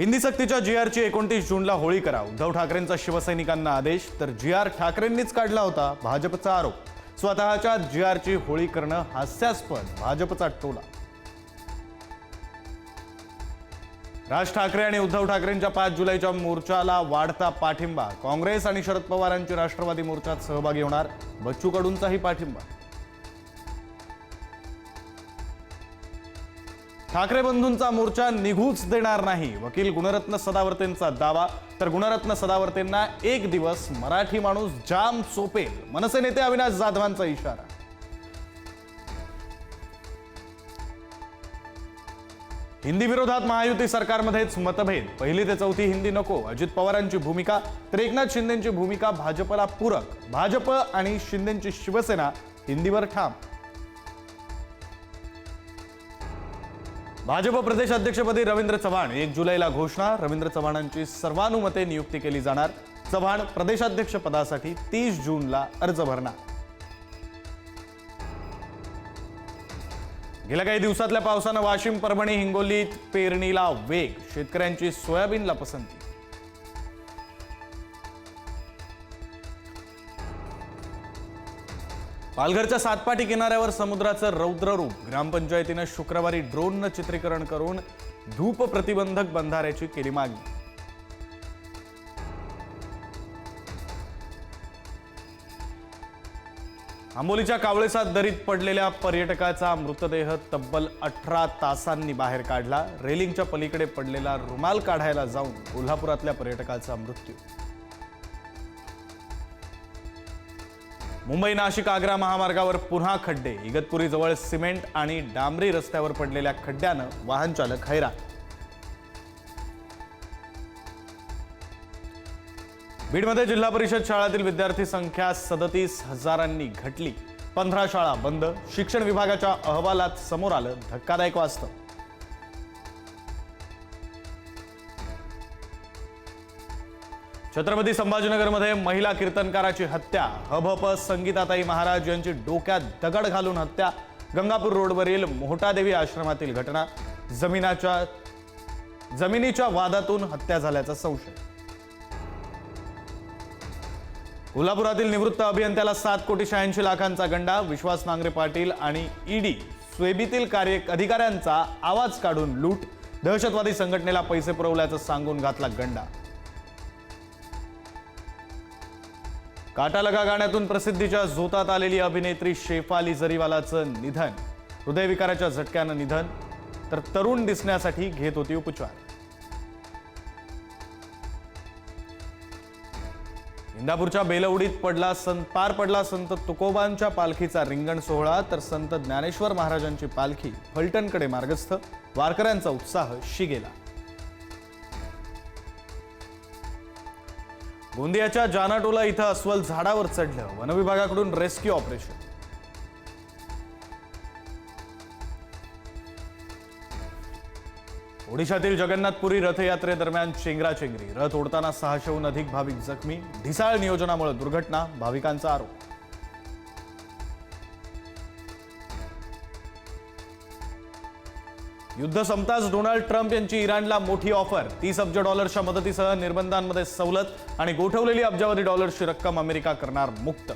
हिंदी सक्तीच्या जी आरची एकोणतीस जूनला होळी करा उद्धव ठाकरेंचा शिवसैनिकांना आदेश तर जी आर ठाकरेंनीच काढला होता भाजपचा आरोप. स्वतःच्या जी आरची होळी करणं हास्यास्पद भाजपचा टोला. राज ठाकरे आणि उद्धव ठाकरेंच्या पाच जुलैच्या मोर्चाला वाढता पाठिंबा. काँग्रेस आणि शरद पवारांची राष्ट्रवादी मोर्चात सहभागी होणार बच्चू कडूंचाही पाठिंबा. ठाकरे बंधूंचा मोर्चा निघूच देणार नाही. वकील गुणरत्न सदावर्तेंचा दावा. तर गुणरत्न सदावर्तेंना एक दिवस मराठी माणूस जाम सोपे. मनसे नेते अविनाश जाधवांचा इशारा. हिंदी विरोधात महायुती सरकारमध्येच मतभेद. पहिली ते चौथी हिंदी नको. अजित पवारांची भूमिका. तर एकनाथ शिंदेची भूमिका भाजपला पूरक. भाजप आणि शिंदेची शिवसेना हिंदीवर ठाम. भाजप प्रदेशाध्यक्षपदी रवींद्र चव्हाण. एक जुलैला घोषणा रवींद्र चव्हाणांची सर्वानुमते नियुक्ती केली जाणार. चव्हाण प्रदेशाध्यक्ष पदासाठी तीस जूनला अर्ज भरणार. गेल्या काही दिवसातल्या पावसानं वाशिम परभणी हिंगोलीत पेरणीला वेग. शेतकऱ्यांची सोयाबीनला पसंती. पालघरच्या सातपाटी किनाऱ्यावर समुद्राचं रौद्र रूप ग्रामपंचायतीनं शुक्रवारी ड्रोननं चित्रीकरण करून धूप प्रतिबंधक बंधाऱ्याची केली मागणी. आंबोलीच्या कावळेसात दरीत पडलेल्या पर्यटकाचा मृतदेह तब्बल अठरा तासांनी बाहेर काढला. रेलिंगच्या पलीकडे पडलेला रुमाल काढायला जाऊन कोल्हापुरातल्या पर्यटकाचा मृत्यू. मुंबई नाशिक आग्रा महामार्गावर पुन्हा खड्डे. इगतपुरीजवळ सिमेंट आणि डांबरी रस्त्यावर पडलेल्या खड्ड्यानं वाहन चालक हैराण. बीडमध्ये जिल्हा परिषद शाळातील विद्यार्थी संख्या सदतीस हजारांनी घटली. पंधरा शाळा बंद. शिक्षण विभागाच्या अहवालात समोर आलं धक्कादायक वास्तव. छत्रपती संभाजीनगरमध्ये महिला कीर्तनकाराची हत्या हभप संगीताताई महाराज यांची डोक्यात दगड घालून हत्या गंगापूर रोडवरील मोहटादेवी आश्रमातील घटना जमिनाच्या जमिनीच्या वादातून हत्या झाल्याचा संशय. कोल्हापुरातील निवृत्त अभियंत्याला सात कोटी शहाऐंशी लाखांचा गंडा विश्वास नांगरे पाटील आणि ईडी स्वेबीतील कार्य अधिकाऱ्यांचा आवाज काढून लूट दहशतवादी संघटनेला पैसे पुरवल्याचं सांगून घातला गंडा. काटालगा गाण्यातून प्रसिद्धीच्या झोतात आलेली अभिनेत्री शेफाली जरीवालाचं निधन. हृदयविकाराच्या झटक्यानं निधन. तर तरुण दिसण्यासाठी घेत होती उपचार. इंदापूरच्या बेलवडीत पडला संत पार पडला संत तुकोबांच्या पालखीचा रिंगण सोहळा. तर संत ज्ञानेश्वर महाराजांची पालखी फलटणकडे मार्गस्थ. वारकऱ्यांचा उत्साह शिगेला. गोंदियाच्या जानाटोला इथं अस्वल झाडावर चढलं. वनविभागाकडून रेस्क्यू ऑपरेशन. ओडिशातील जगन्नाथपुरी रथयात्रेदरम्यान चेंगराचेंगरी रथ ओढताना सहाशेहून अधिक भाविक जखमी. ढिसाळ नियोजनामुळे दुर्घटना भाविकांचा आरोप. युद्ध संपताच डोनाल्ड ट्रम्प यांची इराणला मोठी ऑफर. तीस अब्ज डॉलर्सच्या मदतीसह निर्बंधांमध्ये सवलत आणि गोठवलेली अब्जावधी डॉलर्सची रक्कम अमेरिका करणार मुक्त.